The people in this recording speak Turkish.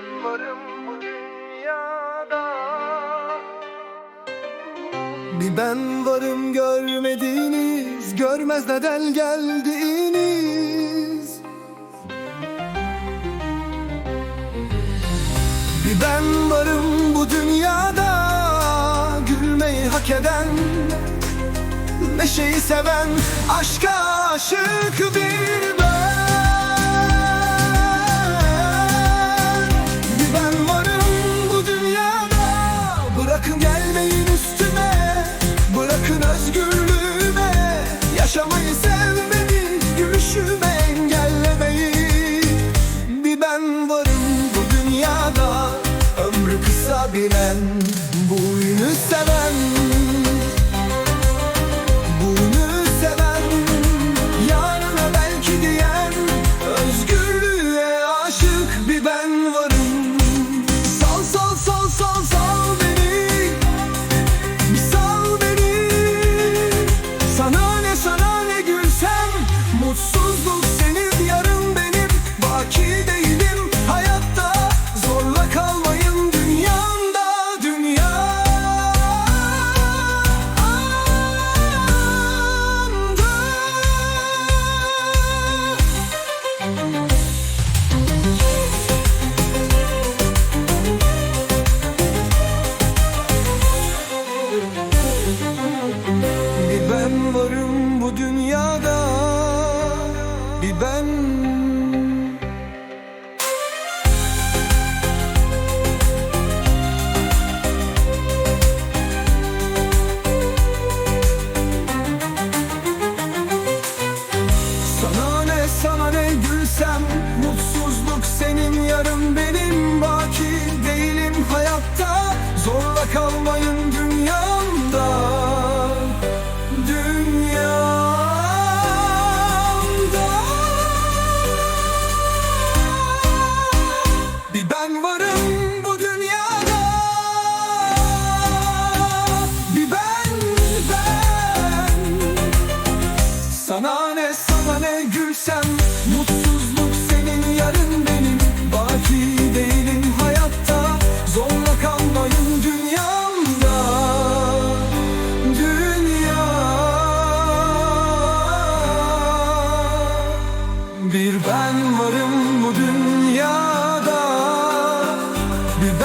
ben varım bu dünyada. Bir ben varım görmediğiniz Görmez neden geldiğiniz. Bir ben varım bu dünyada Gülmeyi hak eden Neşeyi seven Aşka aşık bir bilen bir ben. Sana ne sana ne gülsem Mutsuzluk senin yarın benim Ben varım bu dünyada. Bir ben ben. Sana ne sana ne gülsem Mutsuzluk senin yarın benim. Baki değilim hayatta Zorla kalmayın dünyamda. Dünya. Bir ben varım bu dünyada. Did